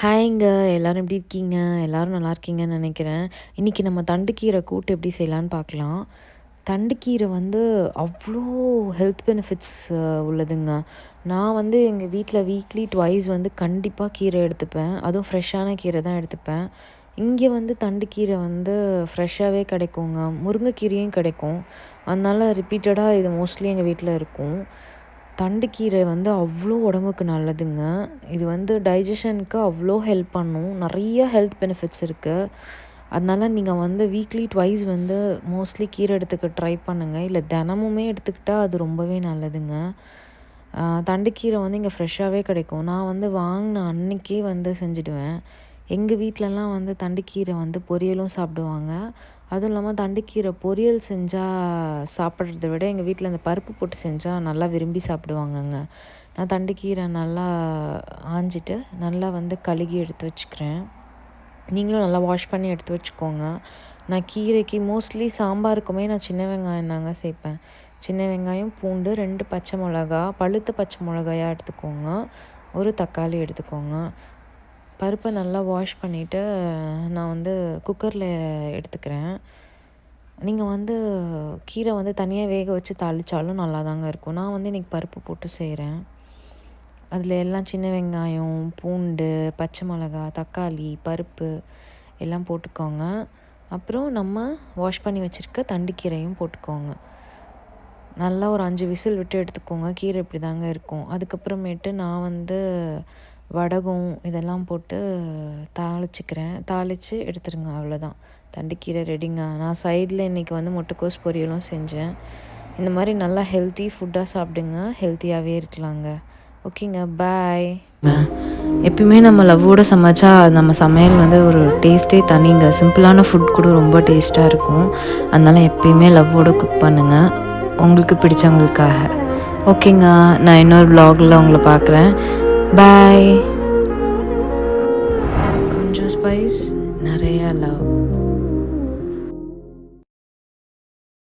ஹாய்ங்க எல்லாரும் எப்படி இருக்கீங்க? எல்லோரும் நல்லா இருக்கீங்கன்னு நினைக்கிறேன். இன்றைக்கி நம்ம தண்டுக்கீரை கூட்டு எப்படி செய்யலான்னு பார்க்கலாம். தண்டுக்கீரை வந்து அவ்வளோ ஹெல்த் பெனிஃபிட்ஸ் உள்ளதுங்க. நான் வந்து எங்கள் வீட்டில் வீக்லி ட்வைஸ் வந்து கண்டிப்பாக கீரை எடுத்துப்பேன். அதுவும் ஃப்ரெஷ்ஷான கீரை தான் எடுத்துப்பேன். இங்கே வந்து தண்டுக்கீரை வந்து ஃப்ரெஷ்ஷாகவே கிடைக்குங்க. முருங்கைக்கீரையும் கிடைக்கும். அதனால் ரிப்பீட்டடாக இது மோஸ்ட்லி எங்கள் வீட்டில் இருக்கும். தண்டுக்கீரை வந்து அவ்வளோ உடம்புக்கு நல்லதுங்க. இது வந்து டைஜஷனுக்கு அவ்வளோ ஹெல்ப் பண்ணும். நிறைய ஹெல்த் பெனிஃபிட்ஸ் இருக்குது அதனால் நீங்கள் வந்து வீக்லி ட்வைஸ் வந்து மோஸ்ட்லி கீரை எடுத்துக்க ட்ரை பண்ணுங்கள் இல்லை தினமுமே எடுத்துக்கிட்டால் அது ரொம்பவே நல்லதுங்க. தண்டுக்கீரை வந்து இங்கே ஃப்ரெஷ்ஷாகவே கிடைக்கும். நான் வந்து வாங்கின அன்னைக்கே வந்து செஞ்சுடுவேன். எங்கள் வீட்டிலலாம் வந்து தண்டுக்கீரை வந்து பொரியலும் சாப்பிடுவாங்க. அதுவும் இல்லாமல் தண்டுக்கீரை பொரியல் செஞ்சால் சாப்பிட்றத விட எங்கள் வீட்டில் அந்த பருப்பு போட்டு செஞ்சால் நல்லா விரும்பி சாப்பிடுவாங்கங்க. நான் தண்டுக்கீரை நல்லா ஆஞ்சிட்டு நல்லா வந்து கழுகி எடுத்து வச்சுக்கிறேன். நீங்களும் நல்லா வாஷ் பண்ணி எடுத்து வச்சுக்கோங்க. நான் கீரைக்கு மோஸ்ட்லி சாம்பாருக்குமே நான் சின்ன வெங்காயம் தாங்க சேர்ப்பேன் சின்ன வெங்காயம் பூண்டு ரெண்டு பச்சை மிளகா பழுத்த பச்சை மிளகாயாக எடுத்துக்கோங்க. ஒரு தக்காளி எடுத்துக்கோங்க. பருப்பை நல்லா வாஷ் பண்ணிவிட்டு நான் வந்து குக்கரில் எடுத்துக்கிறேன். நீங்கள் வந்து கீரை வந்து தனியாக வேக வச்சு தாளித்தாலும் நல்லா தாங்க இருக்கும். நான் வந்து இன்றைக்கி பருப்பு போட்டு செய்கிறேன் அதில் எல்லாம் சின்ன வெங்காயம் பூண்டு பச்சை மிளகா தக்காளி பருப்பு எல்லாம் போட்டுக்கோங்க. அப்புறம் நம்ம வாஷ் பண்ணி வச்சுருக்க தண்டுக்கீரையும் போட்டுக்கோங்க. நல்லா ஒரு அஞ்சு விசில் விட்டு எடுத்துக்கோங்க. கீரை இப்படி தாங்க இருக்கும். அதுக்கப்புறமேட்டு நான் வந்து வடகம் இதெல்லாம் போட்டு தாளிச்சிக்கிறேன். தாளித்து எடுத்துருங்க அவ்வளோதான் தண்டுக்கீரை ரெடிங்க நான் சைடில் இன்றைக்கி வந்து முட்டைக்கோஸ் பொரியலும் செஞ்சேன். இந்த மாதிரி நல்லா ஹெல்த்தி ஃபுட்டாக சாப்பிடுங்க. ஹெல்த்தியாகவே இருக்கலாங்க. ஓகேங்க பாய் எப்பயுமே நம்ம லவ்வோட சமைச்சா நம்ம சமையல் வந்து ஒரு டேஸ்ட்டே தனிங்க. சிம்பிளான ஃபுட் கூட ரொம்ப டேஸ்ட்டாக இருக்கும். அதனால் எப்பயுமே லவ்வோட குக் பண்ணுங்கள் உங்களுக்கு பிடிச்சவங்களுக்காக. ஓகேங்க நான் இன்னொரு ப்ளாகில் உங்களை பார்க்குறேன். பாய் கொஞ்சம் ஸ்பைஸ் நிறையா லவ்